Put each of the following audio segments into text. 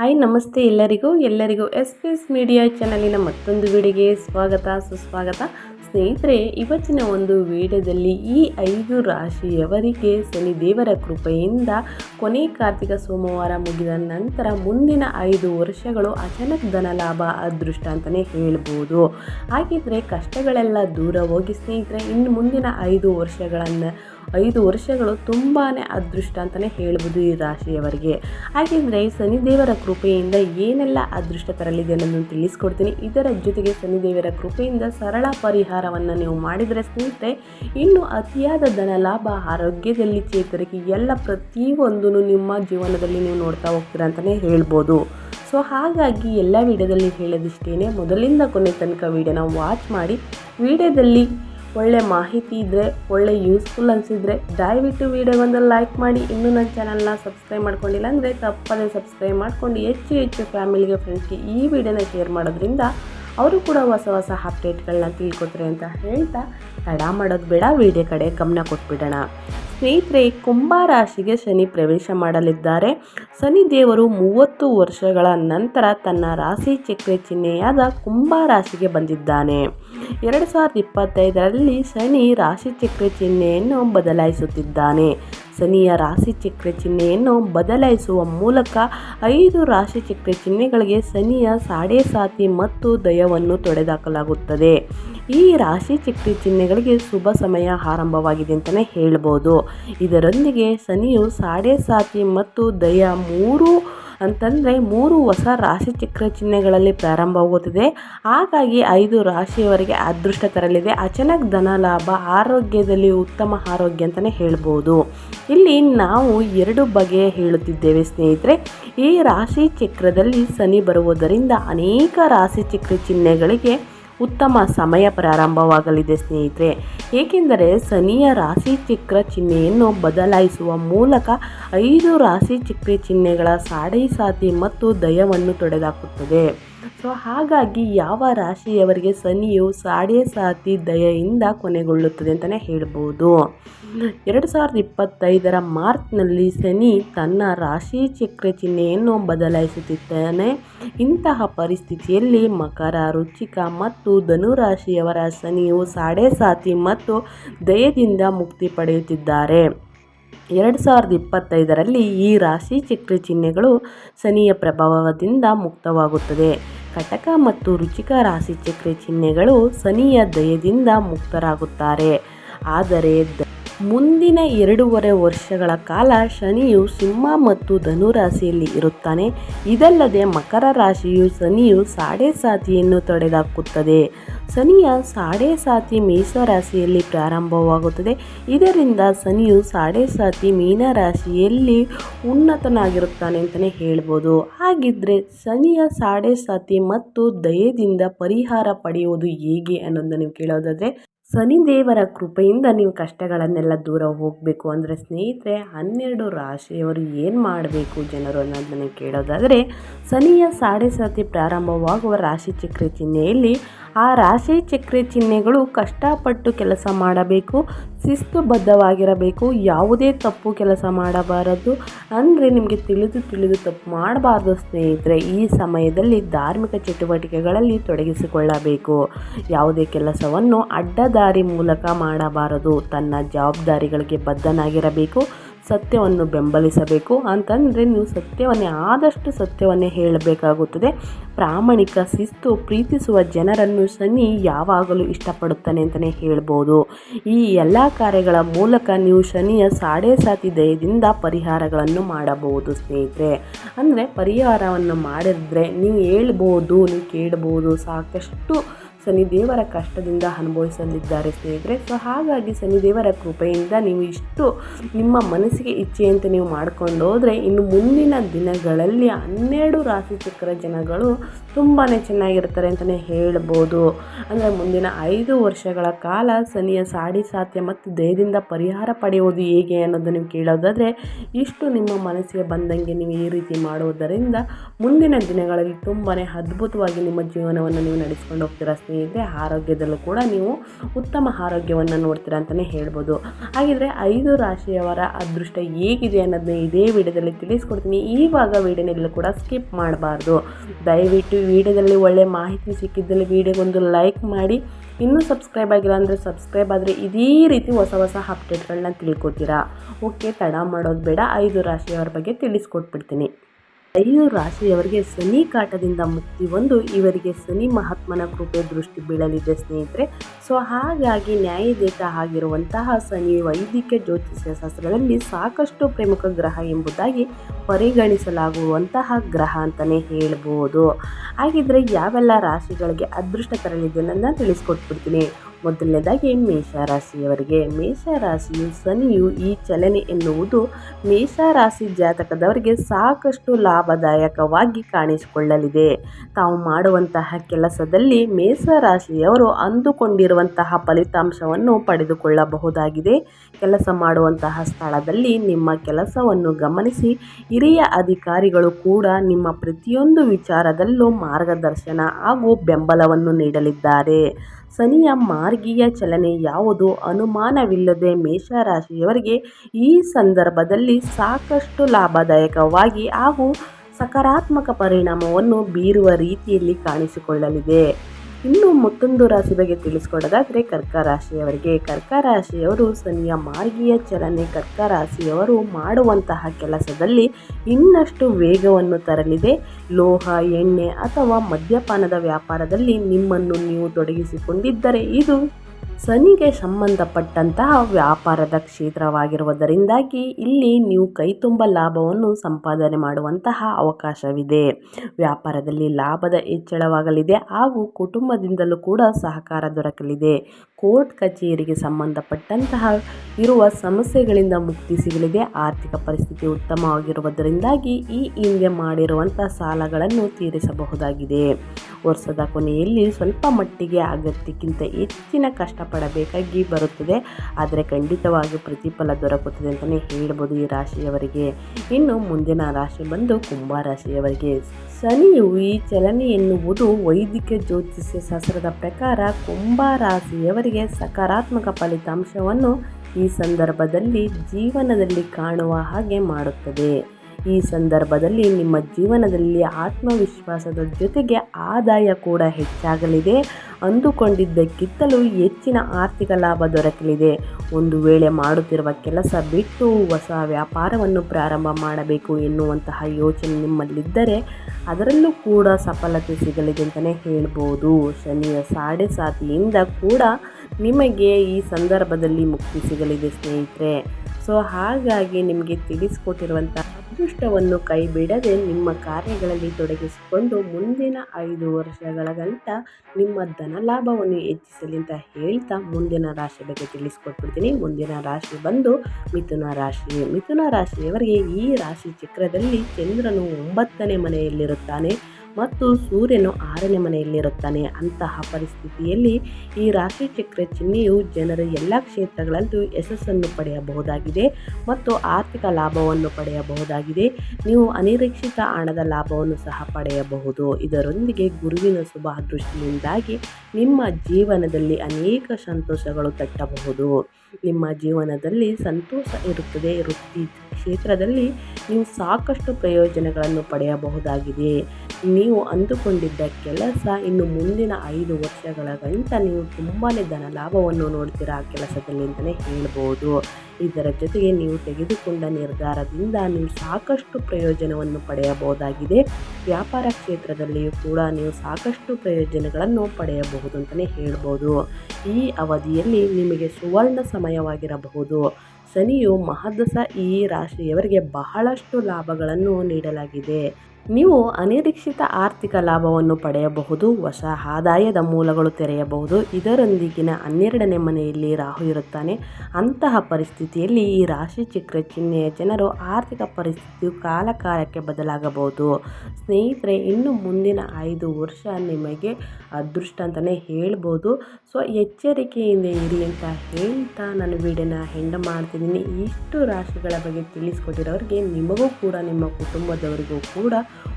Hi, ನಮಸ್ತೆ ಎಲ್ಲರಿಗೂ. ಎಲ್ಲರಿಗೂ ಎಸ್ ಪಿ ಎಸ್ ಮೀಡಿಯಾ ಚಾನಲಿನ ಮತ್ತೊಂದು ವಿಡಿಯೋಗೆ ಸ್ವಾಗತ, ಸುಸ್ವಾಗತ. ಸ್ನೇಹಿತರೆ, ಇವತ್ತಿನ ಒಂದು ವಿಡಿಯೋದಲ್ಲಿ ಈ ಐದು ರಾಶಿಯವರಿಗೆ ಶನಿ ದೇವರ ಕೃಪೆಯಿಂದ ಕೊನೆ ಕಾರ್ತಿಕ ಸೋಮವಾರ ಮುಗಿದ ನಂತರ ಮುಂದಿನ ಐದು ವರ್ಷಗಳು ಅಚಾನಕ್ ಧನ ಲಾಭ, ಅದೃಷ್ಟ ಅಂತಲೇ ಹೇಳ್ಬೋದು. ಹಾಗಿದ್ರೆ ಕಷ್ಟಗಳೆಲ್ಲ ದೂರ ಹೋಗಿ ಸ್ನೇಹಿತರೆ, ಇನ್ನು ಮುಂದಿನ ಐದು ವರ್ಷಗಳನ್ನು ಐದು ವರ್ಷಗಳು ತುಂಬಾ ಅದೃಷ್ಟ ಅಂತಲೇ ಹೇಳ್ಬೋದು ಈ ರಾಶಿಯವರಿಗೆ. ಹಾಗೆಂದರೆ ಶನಿದೇವರ ಕೃಪೆಯಿಂದ ಏನೆಲ್ಲ ಅದೃಷ್ಟ ತರಲಿದೆ ಅನ್ನೋದನ್ನು ತಿಳಿಸ್ಕೊಡ್ತೀನಿ. ಇದರ ಜೊತೆಗೆ ಶನಿದೇವರ ಕೃಪೆಯಿಂದ ಸರಳ ಪರಿಹಾರವನ್ನು ನೀವು ಮಾಡಿದರೆ ಸ್ನೇಹಿತರೆ, ಇನ್ನು ಅತಿಯಾದ ಧನ, ಲಾಭ, ಆರೋಗ್ಯದಲ್ಲಿ ಚೇತರಿಕೆ ಎಲ್ಲ ಪ್ರತಿಯೊಂದೂ ನಿಮ್ಮ ಜೀವನದಲ್ಲಿ ನೀವು ನೋಡ್ತಾ ಹೋಗ್ತೀರಾ ಅಂತಲೇ ಹೇಳ್ಬೋದು. ಸೊ, ಹಾಗಾಗಿ ಎಲ್ಲ ವಿಡಿಯೋದಲ್ಲಿ ಹೇಳೋದಿಷ್ಟೇ ಮೊದಲಿಂದ ಕೊನೆ ತನಕ ವಿಡಿಯೋನ ವಾಚ್ ಮಾಡಿ, ವಿಡಿಯೋದಲ್ಲಿ ಒಳ್ಳೆ ಮಾಹಿತಿ ಇದ್ದರೆ ಒಳ್ಳೆ ಯೂಸ್ಫುಲ್ ಅನಿಸಿದರೆ ದಯವಿಟ್ಟು ವಿಡಿಯೋಗೊಂದು ಲೈಕ್ ಮಾಡಿ. ಇನ್ನೂ ನನ್ನ ಚಾನಲ್ನ ಸಬ್ಸ್ಕ್ರೈಬ್ ಮಾಡ್ಕೊಂಡಿಲ್ಲ ಅಂದರೆ ತಪ್ಪದೇ ಸಬ್ಸ್ಕ್ರೈಬ್ ಮಾಡ್ಕೊಂಡು ಹೆಚ್ಚು ಹೆಚ್ಚು ಫ್ಯಾಮಿಲಿಗೆ ಫ್ರೆಂಡ್ಸ್ಗೆ ಈ ವಿಡಿಯೋನ ಶೇರ್ ಮಾಡೋದ್ರಿಂದ ಅವರು ಕೂಡ ಹೊಸ ಹೊಸ ಅಪ್ಡೇಟ್ಗಳನ್ನ ತಿಳ್ಕೊತಾರೆ ಅಂತ ಹೇಳ್ತಾ ತಡ ಮಾಡೋದು ಬೇಡ ವಿಡಿಯೋ ಕಡೆ ಗಮನ ಕೊಟ್ಬಿಡೋಣ. ಸ್ನೇಹಿತರೆ, ಕುಂಭ ರಾಶಿಗೆ ಶನಿ ಪ್ರವೇಶ ಮಾಡಲಿದ್ದಾರೆ. ಶನಿ ದೇವರು ಮೂವತ್ತು ವರ್ಷಗಳ ನಂತರ ತನ್ನ ರಾಶಿ ಚಕ್ರ ಚಿಹ್ನೆಯಾದ ಕುಂಭ ರಾಶಿಗೆ ಬಂದಿದ್ದಾನೆ. ಎರಡು ಸಾವಿರದ ಇಪ್ಪತ್ತೈದರಲ್ಲಿ ಶನಿ ರಾಶಿ ಚಕ್ರ ಚಿಹ್ನೆಯನ್ನು ಬದಲಾಯಿಸುತ್ತಿದ್ದಾನೆ. ಶನಿಯ ರಾಶಿ ಚಕ್ರ ಚಿಹ್ನೆಯನ್ನು ಬದಲಾಯಿಸುವ ಮೂಲಕ ಐದು ರಾಶಿ ಚಕ್ರ ಚಿಹ್ನೆಗಳಿಗೆ ಶನಿಯ ಸಾಡೆ ಸಾತಿ ಮತ್ತು ದಯವನ್ನು ತೊಡೆದಾಕಲಾಗುತ್ತದೆ ಈ ರಾಶಿ ಚಿಕ್ಕಿ ಚಿಹ್ನೆಗಳಿಗೆ ಶುಭ ಸಮಯ ಆರಂಭವಾಗಿದೆ ಅಂತಲೇ ಹೇಳ್ಬೋದು. ಇದರೊಂದಿಗೆ ಶನಿಯು ಸಾಡೆ ಸಾತಿ ಮತ್ತು ದಯ ಮೂರು ಅಂತಂದರೆ ಮೂರು ಹೊಸ ರಾಶಿ ಚಕ್ರ ಚಿಹ್ನೆಗಳಲ್ಲಿ ಪ್ರಾರಂಭವಾಗುತ್ತಿದೆ. ಹಾಗಾಗಿ ಐದು ರಾಶಿಯವರೆಗೆ ಅದೃಷ್ಟ ತರಲಿದೆ. ಅಚಾನಕ್ ಧನ ಲಾಭ, ಆರೋಗ್ಯದಲ್ಲಿ ಉತ್ತಮ ಆರೋಗ್ಯ ಅಂತಲೇ ಹೇಳ್ಬೋದು. ಇಲ್ಲಿ ನಾವು ಎರಡು ಬಗೆಯ ಹೇಳುತ್ತಿದ್ದೇವೆ ಸ್ನೇಹಿತರೆ. ಈ ರಾಶಿ ಚಕ್ರದಲ್ಲಿ ಶನಿ ಬರುವುದರಿಂದ ಅನೇಕ ರಾಶಿ ಚಕ್ರ ಚಿಹ್ನೆಗಳಿಗೆ ಉತ್ತಮ ಸಮಯ ಪ್ರಾರಂಭವಾಗಲಿದೆ ಸ್ನೇಹಿತರೆ. ಏಕೆಂದರೆ ಶನಿಯ ರಾಶಿ ಚಕ್ರ ಚಿಹ್ನೆಯನ್ನು ಬದಲಾಯಿಸುವ ಮೂಲಕ ಐದು ರಾಶಿ ಚಕ್ರ ಚಿಹ್ನೆಗಳ ಸಾಡೈ ಸಾತಿ ಮತ್ತು ದಯವನ್ನು ತೊಡೆದಾಕುತ್ತದೆ ಸೊ ಹಾಗಾಗಿ ಯಾವ ರಾಶಿಯವರಿಗೆ ಶನಿಯು ಸಾಡೆ ಸಾತಿ ದಯೆಯಿಂದ ಕೊನೆಗೊಳ್ಳುತ್ತದೆ ಅಂತಲೇ ಹೇಳ್ಬೋದು. ಎರಡು ಸಾವಿರದ ಇಪ್ಪತ್ತೈದರ ಮಾರ್ಚ್ನಲ್ಲಿ ಶನಿ ತನ್ನ ರಾಶಿ ಚಕ್ರ ಚಿಹ್ನೆಯನ್ನು ಬದಲಾಯಿಸುತ್ತಿದ್ದಾನೆ. ಇಂತಹ ಪರಿಸ್ಥಿತಿಯಲ್ಲಿ ಮಕರ ರುಚಿಕ ಮತ್ತು ಧನುರಾಶಿಯವರ ಶನಿಯು ಸಾಡೆ ಸಾತಿ ಮತ್ತು ದಯದಿಂದ ಮುಕ್ತಿ ಪಡೆಯುತ್ತಿದ್ದಾರೆ. ಎರಡು ಸಾವಿರದ ಇಪ್ಪತ್ತೈದರಲ್ಲಿ ಈ ರಾಶಿ ಚಕ್ರ ಚಿಹ್ನೆಗಳು ಶನಿಯ ಪ್ರಭಾವದಿಂದ ಮುಕ್ತವಾಗುತ್ತದೆ. ಕಟಕ ಮತ್ತು ರುಚಿಕ ರಾಶಿ ಚಕ್ರ ಚಿಹ್ನೆಗಳು ಶನಿಯ ದಯದಿಂದ ಮುಕ್ತರಾಗುತ್ತಾರೆ. ಆದರೆ ಮುಂದಿನ ಎರಡೂವರೆ ವರ್ಷಗಳ ಕಾಲ ಶನಿಯು ಸಿಂಹ ಮತ್ತು ಧನು ರಾಶಿಯಲ್ಲಿ ಇರುತ್ತಾನೆ. ಇದಲ್ಲದೆ ಮಕರ ರಾಶಿಯು ಶನಿಯು ಸಾಡೆ ಸಾತಿಯನ್ನು ತೊಡೆದಾಕುತ್ತದೆ. ಶನಿಯ ಸಾಡೆ ಸಾತಿ ಮೇಷ ರಾಶಿಯಲ್ಲಿ ಪ್ರಾರಂಭವಾಗುತ್ತದೆ. ಇದರಿಂದ ಶನಿಯು ಸಾಡೆ ಸಾತಿ ಮೀನ ರಾಶಿಯಲ್ಲಿ ಉನ್ನತನಾಗಿರುತ್ತಾನೆ ಅಂತಲೇ ಹೇಳ್ಬೋದು. ಹಾಗಿದ್ರೆ ಶನಿಯ ಸಾಡೆ ಸಾತಿ ಮತ್ತು ದಯದಿಂದ ಪರಿಹಾರ ಪಡೆಯುವುದು ಹೇಗೆ ಅನ್ನೋದನ್ನು ನೀವು ಕೇಳೋದಾದರೆ ಶನಿದೇವರ ಕೃಪೆಯಿಂದ ನೀವು ಕಷ್ಟಗಳನ್ನೆಲ್ಲ ದೂರ ಹೋಗಬೇಕು. ಅಂದರೆ ಸ್ನೇಹಿತರೆ, ಹನ್ನೆರಡು ರಾಶಿಯವರು ಏನು ಮಾಡಬೇಕು ಜನರು ಅನ್ನೋದನ್ನು ಕೇಳೋದಾದರೆ, ಶನಿಯ ಸಾಡೆ ಸಾತಿ ಪ್ರಾರಂಭವಾಗುವ ರಾಶಿ ಚಕ್ರ ಚಿಹ್ನೆಯಲ್ಲಿ ಆ ರಾಶಿ ಚಕ್ರಿ ಚಿಹ್ನೆಗಳು ಕಷ್ಟಪಟ್ಟು ಕೆಲಸ ಮಾಡಬೇಕು, ಶಿಸ್ತುಬದ್ಧವಾಗಿರಬೇಕು, ಯಾವುದೇ ತಪ್ಪು ಕೆಲಸ ಮಾಡಬಾರದು. ಅಂದರೆ ನಿಮಗೆ ತಿಳಿದು ತಿಳಿದು ತಪ್ಪು ಮಾಡಬಾರ್ದು ಸ್ನೇಹಿತರೆ, ಈ ಸಮಯದಲ್ಲಿ ಧಾರ್ಮಿಕ ಚಟುವಟಿಕೆಗಳಲ್ಲಿ ತೊಡಗಿಸಿಕೊಳ್ಳಬೇಕು. ಯಾವುದೇ ಕೆಲಸವನ್ನು ಅಡ್ಡದಾರಿ ಮೂಲಕ ಮಾಡಬಾರದು. ತನ್ನ ಜವಾಬ್ದಾರಿಗಳಿಗೆ ಬದ್ಧನಾಗಿರಬೇಕು. ಸತ್ಯವನ್ನು ಬೆಂಬಲಿಸಬೇಕು ಅಂತಂದರೆ ನೀವು ಸತ್ಯವನ್ನೇ ಆದಷ್ಟು ಸತ್ಯವನ್ನೇ ಹೇಳಬೇಕಾಗುತ್ತದೆ. ಪ್ರಾಮಾಣಿಕ ಶಿಸ್ತು ಪ್ರೀತಿಸುವ ಜನರನ್ನು ಶನಿ ಯಾವಾಗಲೂ ಇಷ್ಟಪಡುತ್ತಾನೆ ಅಂತಲೇ ಹೇಳ್ಬೋದು. ಈ ಎಲ್ಲ ಕಾರ್ಯಗಳ ಮೂಲಕ ನೀವು ಶನಿಯ ಸಾಡೆ ಸಾತಿ ದಯದಿಂದ ಪರಿಹಾರಗಳನ್ನು ಮಾಡಬಹುದು ಸ್ನೇಹಿತರೆ. ಅಂದರೆ ಪರಿಹಾರವನ್ನು ಮಾಡಿದರೆ ನೀವು ಹೇಳ್ಬೋದು, ನೀವು ಕೇಳ್ಬೋದು, ಸಾಕಷ್ಟು ಶನಿದೇವರ ಕಷ್ಟದಿಂದ ಅನುಭವಿಸಲಿದ್ದಾರೆ ಸ್ನೇಹಿತರೆ. ಸೊ ಹಾಗಾಗಿ ಶನಿದೇವರ ಕೃಪೆಯಿಂದ ನೀವು ಇಷ್ಟು ನಿಮ್ಮ ಮನಸ್ಸಿಗೆ ಇಚ್ಛೆಯಂತೆ ನೀವು ಮಾಡ್ಕೊಂಡು ಹೋದರೆ ಇನ್ನು ಮುಂದಿನ ದಿನಗಳಲ್ಲಿ ಹನ್ನೆರಡು ರಾಶಿ ಚಕ್ರ ಜನಗಳು ತುಂಬಾ ಚೆನ್ನಾಗಿರ್ತಾರೆ ಅಂತಲೇ ಹೇಳ್ಬೋದು. ಅಂದರೆ ಮುಂದಿನ ಐದು ವರ್ಷಗಳ ಕಾಲ ಶನಿಯ ಸಾಡಿ ಸಾಧ್ಯ ಮತ್ತು ದಯದಿಂದ ಪರಿಹಾರ ಪಡೆಯುವುದು ಹೇಗೆ ಅನ್ನೋದು ನೀವು ಕೇಳೋದಾದರೆ, ಇಷ್ಟು ನಿಮ್ಮ ಮನಸ್ಸಿಗೆ ಬಂದಂಗೆ ನೀವು ಈ ರೀತಿ ಮಾಡುವುದರಿಂದ ಮುಂದಿನ ದಿನಗಳಲ್ಲಿ ತುಂಬಾ ಅದ್ಭುತವಾಗಿ ನಿಮ್ಮ ಜೀವನವನ್ನು ನೀವು ನಡೆಸ್ಕೊಂಡು ಹೋಗ್ತೀರಾ ಸ್ನೇಹಿತರೆ. ಸ್ನೇಹಿತರೆ ಆರೋಗ್ಯದಲ್ಲೂ ಕೂಡ ನೀವು ಉತ್ತಮ ಆರೋಗ್ಯವನ್ನು ನೋಡ್ತೀರಾ ಅಂತಲೇ ಹೇಳ್ಬೋದು. ಹಾಗಿದ್ರೆ ಐದು ರಾಶಿಯವರ ಅದೃಷ್ಟ ಹೇಗಿದೆ ಅನ್ನೋದನ್ನ ಇದೇ ವಿಡಿಯೋದಲ್ಲಿ ತಿಳಿಸ್ಕೊಡ್ತೀನಿ. ಇವಾಗ ವಿಡಿಯೋನೆಲ್ಲೂ ಕೂಡ ಸ್ಕಿಪ್ ಮಾಡಬಾರ್ದು. ದಯವಿಟ್ಟು ವಿಡಿಯೋದಲ್ಲಿ ಒಳ್ಳೆ ಮಾಹಿತಿ ಸಿಕ್ಕಿದ್ದಲ್ಲಿ ವಿಡಿಯೋಗೊಂದು ಲೈಕ್ ಮಾಡಿ. ಇನ್ನೂ ಸಬ್ಸ್ಕ್ರೈಬ್ ಆಗಿಲ್ಲ ಅಂದರೆ ಸಬ್ಸ್ಕ್ರೈಬ್ ಆದರೆ ಇದೇ ರೀತಿ ಹೊಸ ಹೊಸ ಅಪ್ಡೇಟ್ಗಳನ್ನ ತಿಳ್ಕೊತೀರಾ. ಓಕೆ ತಡ ಮಾಡೋದು ಬೇಡ. ಐದು ರಾಶಿಯವರ ಬಗ್ಗೆ ತಿಳಿಸ್ಕೊಟ್ಬಿಡ್ತೀನಿ. ಐದು ರಾಶಿಯವರಿಗೆ ಶನಿ ಕಾಟದಿಂದ ಮುಕ್ತಿ ಒಂದು, ಇವರಿಗೆ ಶನಿ ಮಹಾತ್ಮನ ಕೃಪೆ ದೃಷ್ಟಿ ಬೀಳಲಿದೆ ಸ್ನೇಹಿತರೆ. ಸೊ, ಹಾಗಾಗಿ ನ್ಯಾಯದೇತ ಆಗಿರುವಂತಹ ಶನಿ ವೈದಿಕ ಜ್ಯೋತಿಷ್ಯ ಶಾಸ್ತ್ರದಲ್ಲಿ ಸಾಕಷ್ಟು ಪ್ರಮುಖ ಗ್ರಹ ಎಂಬುದಾಗಿ ಪರಿಗಣಿಸಲಾಗುವಂತಹ ಗ್ರಹ ಅಂತಲೇ ಹೇಳ್ಬೋದು. ಹಾಗಿದ್ರೆ ಯಾವೆಲ್ಲ ರಾಶಿಗಳಿಗೆ ಅದೃಷ್ಟ ತರಲಿದೆ ನನ್ನ ತಿಳಿಸ್ಕೊಟ್ಬಿಡ್ತೀನಿ. ಮೊದಲನೇದಾಗಿ ಮೇಷರಾಶಿಯವರಿಗೆ. ಮೇಷರಾಶಿಯು ಶನಿಯು ಈ ಚಲನೆ ಎನ್ನುವುದು ಮೇಷರಾಶಿ ಜಾತಕದವರಿಗೆ ಸಾಕಷ್ಟು ಲಾಭದಾಯಕವಾಗಿ ಕಾಣಿಸಿಕೊಳ್ಳಲಿದೆ. ತಾವು ಮಾಡುವಂತಹ ಕೆಲಸದಲ್ಲಿ ಮೇಷರಾಶಿಯವರು ಅಂದುಕೊಂಡಿರುವಂತಹ ಫಲಿತಾಂಶವನ್ನು ಪಡೆದುಕೊಳ್ಳಬಹುದಾಗಿದೆ. ಕೆಲಸ ಮಾಡುವಂತಹ ಸ್ಥಳದಲ್ಲಿ ನಿಮ್ಮ ಕೆಲಸವನ್ನು ಗಮನಿಸಿ, ಹಿರಿಯ ಅಧಿಕಾರಿಗಳು ಕೂಡ ನಿಮ್ಮ ಪ್ರತಿಯೊಂದು ವಿಚಾರದಲ್ಲೂ ಮಾರ್ಗದರ್ಶನ ಹಾಗೂ ಬೆಂಬಲವನ್ನು ನೀಡಲಿದ್ದಾರೆ. ಶನಿಯ ಮಾರ್ಗೀಯ ಚಲನೆ ಯಾವುದು? ಅನುಮಾನವಿಲ್ಲದೆ ಮೇಷರಾಶಿಯವರಿಗೆ ಈ ಸಂದರ್ಭದಲ್ಲಿ ಸಾಕಷ್ಟು ಲಾಭದಾಯಕವಾಗಿ ಹಾಗೂ ಸಕಾರಾತ್ಮಕ ಪರಿಣಾಮವನ್ನು ಬೀರುವ ರೀತಿಯಲ್ಲಿ ಕಾಣಿಸಿಕೊಳ್ಳಲಿದೆ. ಇನ್ನು ಮತ್ತೊಂದು ರಾಶಿ ಬಗ್ಗೆ ತಿಳಿಸ್ಕೊಡೋದಾದರೆ ಕರ್ಕ ರಾಶಿಯವರಿಗೆ ಕರ್ಕ ರಾಶಿಯವರು ಶನಿಯ ಮಾರ್ಗೀಯ ಚಲನೆ. ಕರ್ಕ ರಾಶಿಯವರು ಮಾಡುವಂತಹ ಕೆಲಸದಲ್ಲಿ ಇನ್ನಷ್ಟು ವೇಗವನ್ನು ತರಲಿದೆ. ಲೋಹ, ಎಣ್ಣೆ ಅಥವಾ ಮದ್ಯಪಾನದ ವ್ಯಾಪಾರದಲ್ಲಿ ನಿಮ್ಮನ್ನು ನೀವು ತೊಡಗಿಸಿಕೊಂಡಿದ್ದರೆ ಇದು ಶನಿಗೆ ಸಂಬಂಧಪಟ್ಟಂತಹ ವ್ಯಾಪಾರದ ಕ್ಷೇತ್ರವಾಗಿರುವುದರಿಂದಾಗಿ ಇಲ್ಲಿ ನೀವು ಕೈತುಂಬ ಲಾಭವನ್ನು ಸಂಪಾದನೆ ಮಾಡುವಂತಹ ಅವಕಾಶವಿದೆ. ವ್ಯಾಪಾರದಲ್ಲಿ ಲಾಭದ ಹೆಚ್ಚಳವಾಗಲಿದೆ ಹಾಗೂ ಕುಟುಂಬದಿಂದಲೂ ಕೂಡ ಸಹಕಾರ ದೊರಕಲಿದೆ. ಕೋರ್ಟ್ ಕಚೇರಿಗೆ ಸಂಬಂಧಪಟ್ಟಂತಹ ಇರುವ ಸಮಸ್ಯೆಗಳಿಂದ ಮುಕ್ತಿ ಸಿಗಲಿದೆ. ಆರ್ಥಿಕ ಪರಿಸ್ಥಿತಿ ಉತ್ತಮವಾಗಿರುವುದರಿಂದಾಗಿ ಈ ಹಿಂದೆ ಮಾಡಿರುವಂಥ ಸಾಲಗಳನ್ನು ತೀರಿಸಬಹುದಾಗಿದೆ. ವರ್ಷದ ಕೊನೆಯಲ್ಲಿ ಸ್ವಲ್ಪ ಮಟ್ಟಿಗೆ ಅಗತ್ಯಕ್ಕಿಂತ ಹೆಚ್ಚಿನ ಕಷ್ಟಪಡಬೇಕಾಗಿ ಬರುತ್ತದೆ. ಆದರೆ ಖಂಡಿತವಾಗಿ ಪ್ರತಿಫಲ ದೊರಕುತ್ತದೆ ಅಂತಲೇ ಹೇಳ್ಬೋದು ಈ ರಾಶಿಯವರಿಗೆ. ಇನ್ನು ಮುಂದಿನ ರಾಶಿ ಬಂದು ಕುಂಭ ರಾಶಿಯವರಿಗೆ. ಶನಿಯು ಈ ಚಲನೆ ಎನ್ನುವುದು ವೈದಿಕ ಜ್ಯೋತಿಷ್ಯ ಶಾಸ್ತ್ರದ ಪ್ರಕಾರ ಕುಂಭ ರಾಶಿಯವರಿಗೆ ಸಕಾರಾತ್ಮಕ ಫಲಿತಾಂಶವನ್ನು ಈ ಸಂದರ್ಭದಲ್ಲಿ ಜೀವನದಲ್ಲಿ ಕಾಣುವ ಹಾಗೆ ಮಾಡುತ್ತದೆ. ಈ ಸಂದರ್ಭದಲ್ಲಿ ನಿಮ್ಮ ಜೀವನದಲ್ಲಿ ಆತ್ಮವಿಶ್ವಾಸದ ಜೊತೆಗೆ ಆದಾಯ ಕೂಡ ಹೆಚ್ಚಾಗಲಿದೆ. ಅಂದುಕೊಂಡಿದ್ದಕ್ಕಿಂತಲೂ ಹೆಚ್ಚಿನ ಆರ್ಥಿಕ ಲಾಭ ದೊರಕಲಿದೆ. ಒಂದು ವೇಳೆ ಮಾಡುತ್ತಿರುವ ಕೆಲಸ ಬಿಟ್ಟು ಹೊಸ ವ್ಯಾಪಾರವನ್ನು ಪ್ರಾರಂಭ ಮಾಡಬೇಕು ಎನ್ನುವಂತಹ ಯೋಚನೆ ನಿಮ್ಮಲ್ಲಿದ್ದರೆ ಅದರಲ್ಲೂ ಕೂಡ ಸಫಲತೆ ಸಿಗಲಿದೆ ಅಂತಲೇ ಹೇಳ್ಬೋದು. ಶನಿಯ ಸಾಡೆ ಸಾತಿಯಿಂದ ಕೂಡ ನಿಮಗೆ ಈ ಸಂದರ್ಭದಲ್ಲಿ ಮುಕ್ತಿ ಸಿಗಲಿದೆ ಸ್ನೇಹಿತರೆ. ಸೊ, ಹಾಗಾಗಿ ನಿಮಗೆ ತಿಳಿಸ್ಕೊಟ್ಟಿರುವಂಥ ಅದೃಷ್ಟವನ್ನು ಕೈಬಿಡದೆ ನಿಮ್ಮ ಕಾರ್ಯಗಳಲ್ಲಿ ತೊಡಗಿಸಿಕೊಂಡು ಮುಂದಿನ ಐದು ವರ್ಷಗಳ ಗಂಟ ನಿಮ್ಮ ಧನ ಲಾಭವನ್ನು ಹೆಚ್ಚಿಸಲಿ ಅಂತ ಹೇಳ್ತಾ ಮುಂದಿನ ರಾಶಿ ಬಗ್ಗೆ ತಿಳಿಸ್ಕೊಟ್ಬಿಡ್ತೀನಿ. ಮುಂದಿನ ರಾಶಿ ಬಂದು ಮಿಥುನ ರಾಶಿ. ಮಿಥುನ ರಾಶಿಯವರಿಗೆ ಈ ರಾಶಿ ಚಕ್ರದಲ್ಲಿ ಚಂದ್ರನು ಒಂಬತ್ತನೇ ಮನೆಯಲ್ಲಿರುತ್ತಾನೆ. ಮತ್ತು ಸೂರ್ಯನು ಆರನೇ ಮನೆಯಲ್ಲಿರುತ್ತಾನೆ. ಅಂತಹ ಪರಿಸ್ಥಿತಿಯಲ್ಲಿ ಈ ರಾಶಿ ಚಕ್ರ ಚಿಹ್ನೆಯು ಜನರ ಎಲ್ಲ ಕ್ಷೇತ್ರಗಳಲ್ಲೂ ಯಶಸ್ಸನ್ನು ಪಡೆಯಬಹುದಾಗಿದೆ ಮತ್ತು ಆರ್ಥಿಕ ಲಾಭವನ್ನು ಪಡೆಯಬಹುದಾಗಿದೆ. ನೀವು ಅನಿರೀಕ್ಷಿತ ಹಣದ ಲಾಭವನ್ನು ಸಹ ಪಡೆಯಬಹುದು. ಇದರೊಂದಿಗೆ ಗುರುವಿನ ಶುಭ ದೃಷ್ಟಿಯಿಂದಾಗಿ ನಿಮ್ಮ ಜೀವನದಲ್ಲಿ ಅನೇಕ ಸಂತೋಷಗಳು ತಟ್ಟಬಹುದು. ನಿಮ್ಮ ಜೀವನದಲ್ಲಿ ಸಂತೋಷ ಇರುತ್ತದೆ. ವೃತ್ತಿ ಕ್ಷೇತ್ರದಲ್ಲಿ ನೀವು ಸಾಕಷ್ಟು ಪ್ರಯೋಜನಗಳನ್ನು ಪಡೆಯಬಹುದಾಗಿದೆ. ಅಂದುಕೊಂಡಿದ್ದ ಕೆಲಸ ಇನ್ನು ಮುಂದಿನ ಐದು ವರ್ಷಗಳ ಗಂಟ ನೀವು ತುಂಬಾ ಧನ ಲಾಭವನ್ನು ನೋಡ್ತೀರ ಆ ಕೆಲಸದಲ್ಲಿ ಅಂತಲೇ ಹೇಳ್ಬೋದು. ಇದರ ಜೊತೆಗೆ ನೀವು ತೆಗೆದುಕೊಂಡ ನಿರ್ಧಾರದಿಂದ ನೀವು ಸಾಕಷ್ಟು ಪ್ರಯೋಜನವನ್ನು ಪಡೆಯಬಹುದಾಗಿದೆ. ವ್ಯಾಪಾರ ಕ್ಷೇತ್ರದಲ್ಲಿಯೂ ಕೂಡ ನೀವು ಸಾಕಷ್ಟು ಪ್ರಯೋಜನಗಳನ್ನು ಪಡೆಯಬಹುದು ಅಂತಲೇ ಹೇಳ್ಬೋದು. ಈ ಅವಧಿಯಲ್ಲಿ ನಿಮಗೆ ಸುವರ್ಣ ಸಮಯವಾಗಿರಬಹುದು. ಶನಿಯು ಮಹದಸ ಈ ರಾಶಿಯವರಿಗೆ ಬಹಳಷ್ಟು ಲಾಭಗಳನ್ನು ನೀಡಲಾಗಿದೆ. ನೀವು ಅನಿರೀಕ್ಷಿತ ಆರ್ಥಿಕ ಲಾಭವನ್ನು ಪಡೆಯಬಹುದು, ಹೊಸ ಆದಾಯದ ಮೂಲಗಳು ತೆರೆಯಬಹುದು. ಇದರೊಂದಿಗಿನ ಹನ್ನೆರಡನೇ ಮನೆಯಲ್ಲಿ ರಾಹು ಇರುತ್ತಾನೆ. ಅಂತಹ ಪರಿಸ್ಥಿತಿಯಲ್ಲಿ ಈ ರಾಶಿ ಚಕ್ರ ಚಿಹ್ನೆಯ ಜನರು ಆರ್ಥಿಕ ಪರಿಸ್ಥಿತಿಯು ಕಾಲ ಕಾಲಕ್ಕೆ ಬದಲಾಗಬಹುದು. ಸ್ನೇಹಿತರೆ, ಇನ್ನು ಮುಂದಿನ ಐದು ವರ್ಷ ನಿಮಗೆ ಅದೃಷ್ಟ ಅಂತಲೇ ಹೇಳ್ಬೋದು. ಸೊ, ಎಚ್ಚರಿಕೆಯಿಂದ ಇರಿ ಅಂತ ಹೇಳ್ತಾ ನಾನು ವಿಡಿಯೋನ ಹೆಂಡ ಮಾಡ್ತಿದ್ದೀನಿ. ಇಷ್ಟು ರಾಶಿಗಳ ಬಗ್ಗೆ ತಿಳಿಸ್ಕೊಟ್ಟಿರೋರಿಗೆ ನಿಮಗೂ ಕೂಡ, ನಿಮ್ಮ ಕುಟುಂಬದವರಿಗೂ ಕೂಡ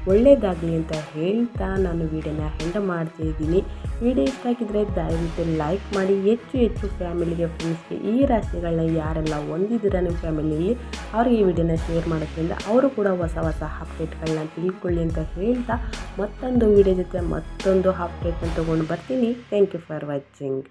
ಒಳ್ಳೆಯದಾಗಲಿ ಅಂತ ಹೇಳ್ತಾ ನಾನು ವೀಡಿಯೋನ ಹೆಂಡ ಮಾಡ್ತಾ ಇದ್ದೀನಿ. ವಿಡಿಯೋ ಇಷ್ಟ ಆಗಿದ್ರೆ ದಯವಿಟ್ಟು ಲೈಕ್ ಮಾಡಿ. ಹೆಚ್ಚು ಹೆಚ್ಚು ಫ್ಯಾಮಿಲಿಗೆ ಫ್ರೆಂಡ್ಸ್ಗೆ ಈ ರಾಶಿಗಳನ್ನ ಯಾರೆಲ್ಲ ಹೊಂದಿದ್ದೀರ ನಿಮ್ಮ ಫ್ಯಾಮಿಲಿಯಲ್ಲಿ ಅವ್ರಿಗೆ ಈ ವಿಡಿಯೋನ ಶೇರ್ ಮಾಡೋದ್ರಿಂದ ಅವರು ಕೂಡ ಹೊಸ ಹೊಸ ಅಪ್ಡೇಟ್ಗಳನ್ನ ತಿಳ್ಕೊಳ್ಳಿ ಅಂತ ಹೇಳ್ತಾ ಮತ್ತೊಂದು ವಿಡಿಯೋ ಜೊತೆ ಮತ್ತೊಂದು ಅಪ್ಡೇಟ್ನ ತೊಗೊಂಡು ಬರ್ತೀನಿ. Thank you for watching